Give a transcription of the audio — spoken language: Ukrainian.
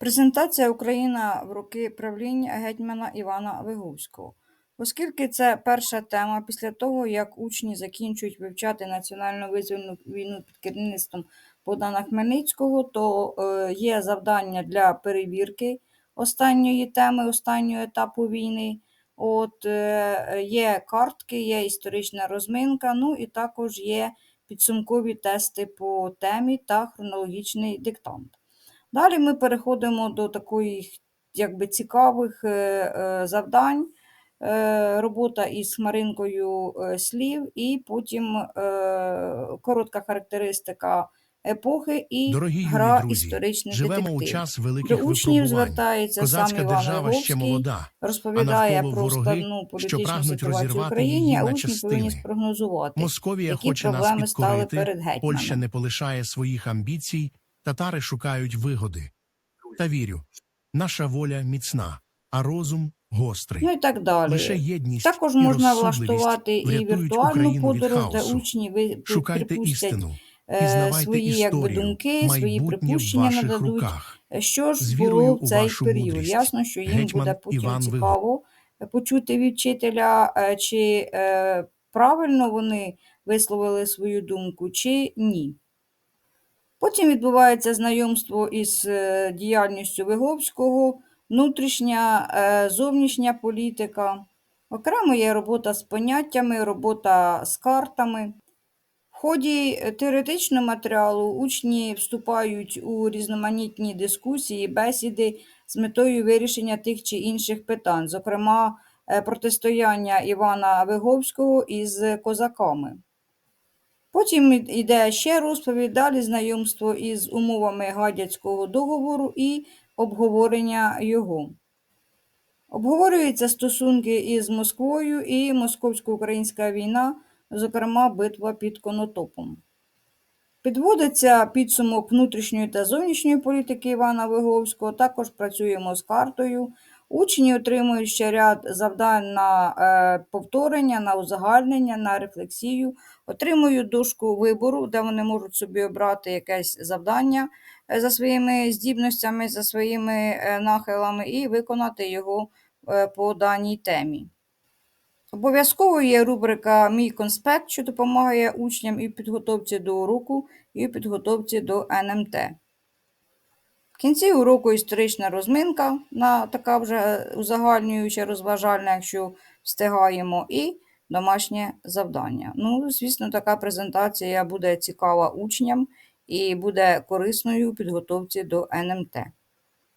Презентація Україна в роки правління гетьмана Івана Виговського. Оскільки це перша тема після того, як учні закінчують вивчати національну визвольну війну під керівництвом Богдана Хмельницького, то е, є завдання для перевірки останньої теми, останнього етапу війни. От е, є картки, є історична розминка, ну і також є підсумкові тести по темі та хронологічний диктант. Далі ми переходимо до таких якби, цікавих е, е, завдань. Е, Робота із хмаринкою слів, і потім коротка характеристика епохи і Дорогі гра друзі, історичний живемо детектив. у час До великих учнів звертається сам Іван ще молода, розповідає про вороги, складну політичну ситуацію в Україні, а учні повинні спрогнозувати, Московія які хоче нас проблеми стали перед гетьманом. Польща не полишає своїх амбіцій, татари шукають вигоди. Та вірю, наша воля міцна, а розум гострий. Ну і так далі. Лише єдність Також і можна влаштувати і віртуальну подорож, де учні ви Шукайте істину, е, пізнавайте свої якби, думки, свої припущення нададуть. руках. Що ж було в цей період? мудрість. Ясно, що їм Гетьман буде потім Іван цікаво почути від вчителя, е, чи е, правильно вони висловили свою думку, чи ні. Потім відбувається знайомство із е, діяльністю Виговського, внутрішня, е, зовнішня політика. Окремо є робота з поняттями, робота з картами. В ході е, теоретичного матеріалу учні вступають у різноманітні дискусії, бесіди з метою вирішення тих чи інших питань, зокрема протистояння Івана Виговського із козаками. Потім йде ще розповідь, далі знайомство із умовами Гадяцького договору і обговорення його. Обговорюються стосунки із Москвою і московсько-українська війна, зокрема битва під Конотопом. Підводиться підсумок внутрішньої та зовнішньої політики Івана Виговського, також працюємо з картою. Учні отримують ще ряд завдань на е, повторення, на узагальнення, на рефлексію, отримують дошку вибору, де вони можуть собі обрати якесь завдання е, за своїми здібностями, за своїми е, нахилами і виконати його по даній темі. Обов'язково є рубрика Мій конспект, що допомагає учням і в підготовці до уроку, і в підготовці до НМТ. Кінці уроку історична розминка, на така вже узагальнююча, розважальна, якщо встигаємо, і домашнє завдання. Ну, звісно, така презентація буде цікава учням і буде корисною у підготовці до НМТ.